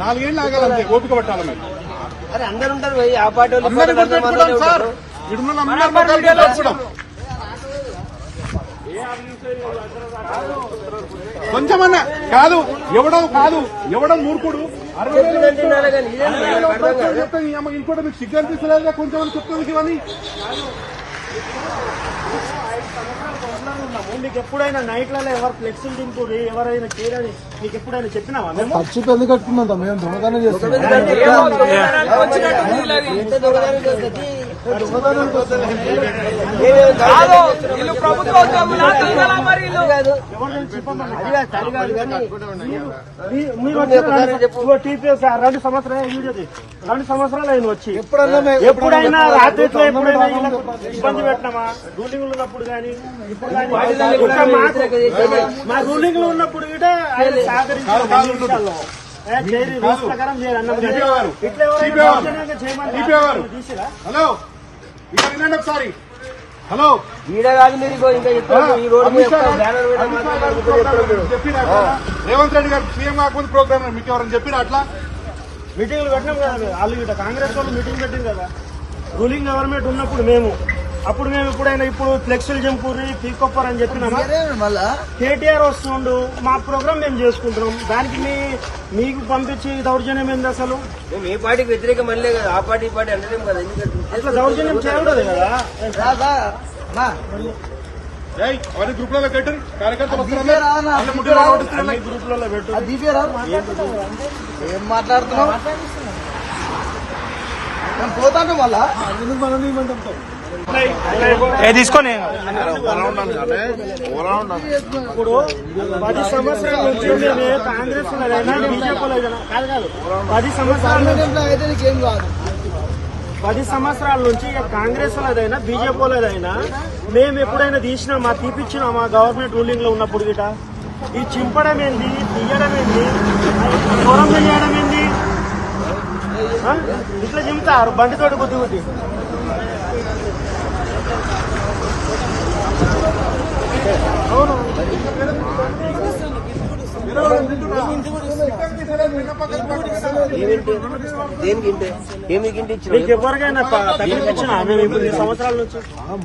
నాలుగేళ్ళు ఆగాలంతే ఓపిక పట్టాలి మీరు. అరే అందరు ఉంటారు ఆ పార్టీ గుర్తుపెట్టుకోవడం సార్. అందరి గుర్తుపెట్టుకోవడం. కొంచెమన్నా కాదు ఎవడో కాదు ఎవడో మూర్ఖుడు. అరవై ఇంకోటి మీకు సిగ్గు అనిపిస్తలేదుగా కొంచెం అని చెప్తుంది ఇవన్నీ. మీకు ఎప్పుడైనా నైట్లలో ఎవరు ఫ్లెక్సీలు దింపుడు ఎవరైనా చేయరని మీకు ఎప్పుడైనా చెప్పినావా మేము? ఖర్చు ఎందుకు కట్టుకున్నాం మేము దొంగతనం చేస్తాం. చేస్తుంది? వీళ్ళు ప్రభుత్వ ఉద్యోగులా దొంగలా మరి కాదు. కాదు, కాదు రెండు సంవత్సరాలు రెండు సంవత్సరాలు ఆయన వచ్చి ఎప్పుడైనా వీళ్ళకు ఇబ్బంది పెట్టినామా? రూలింగ్ ఉన్నప్పుడు కానీ ఇప్పుడు మా రూలింగ్లో ఉన్నప్పుడు కూడా ఆయన సహకరించారు కాదు, హలో. ఇక్కడ వినండి ఒకసారి. హలో? రేవంత్ రెడ్డి గారు సీఎం కాకముందు ప్రోగ్రామ్ మీకు ఎవరైనా చెప్పిరా అట్లా? మీటింగ్లు పెట్టినాం కదా. వాళ్ళు ఇట కాంగ్రెస్ వాళ్ళు మీటింగ్ పెట్టింది కదా. రూలింగ్ గవర్నమెంట్ ఉన్నప్పుడు మేము అప్పుడు మేము ఎప్పుడైనా ఇప్పుడు ఫ్లెక్సీలు జంపూరి పీకొప్పర్ అని చెప్పినామా? మళ్ళా? కేటీఆర్ వస్తుండు మా ప్రోగ్రామ్ మేము చేసుకుంటున్నాం. దానికి మీ మీకు పంపించి దౌర్జన్యం ఏంది అసలు? మేము ఏ పార్టీకి వ్యతిరేకం అనలే కదా ఆ పార్టీ పార్టీ అనలేం కదా ఎందుకంటే అట్లా దౌర్జన్యం చేయకూడదు కదా? అవన్నీ కార్యకర్తలు పెట్టు. ఏం మాట్లాడుతున్నావు? మేము పోతాను మళ్ళా? ఎందుకు మనం ఇప్పుడు పది సంవత్సరాల నుంచి కాంగ్రెస్ పది సంవత్సరాల పది సంవత్సరాల నుంచి ఇక కాంగ్రెస్ వాళ్ళదైనా బీజేపీ లేదైనా మేము ఎప్పుడైనా తీసినా మా తీపిచ్చినా మా గవర్నమెంట్ రూలింగ్లో ఉన్నప్పుడు గిట? ఈ చింపడం ఏంది? తీయడం ఏంది? దూరం చేయడం ఏంది? ఇట్లా చింపుతారు బండితోటి బుద్ధి బుద్ధి. దేనికి ఇంటి ఇంటి మీకు ఎవరికైనా మేము ఇప్పుడు ఈ సంవత్సరాల నుంచి?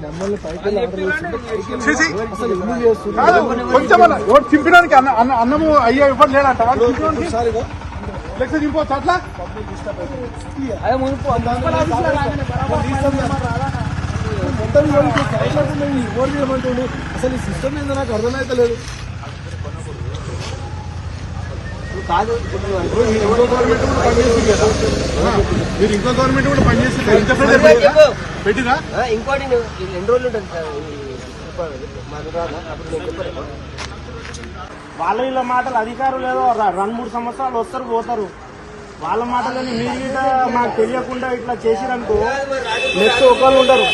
మమ్మల్ని చింపడానికి అన్నము అయ్యా ఇవ్వడం లేదంట లెక్క చింపవచ్చు అట్లా? అయ్యా మునుపు అసలు ఈ సిస్టమ్ ఏందో నాకు అర్థమైతే లేదు కాదు నువ్వు మీరు ఇంకో గవర్నమెంట్ కూడా పనిచేస్తుంది కదా మీరు ఇంకో గవర్నమెంట్ కూడా పనిచేస్తుంది ఇంత పెట్టిరా? ఇంకోటి రోజులు ఉంటుంది సార్ వాళ్ళ వీళ్ళ మాటలు అధికారులు ఏదో రెండు మూడు సంవత్సరాలు వస్తారు పోతారు వాళ్ళ మాటలని మీరు మాకు తెలియకుండా ఇట్లా చేసిరనుకో నెక్స్ట్ ఒకళ్ళు ఉంటారు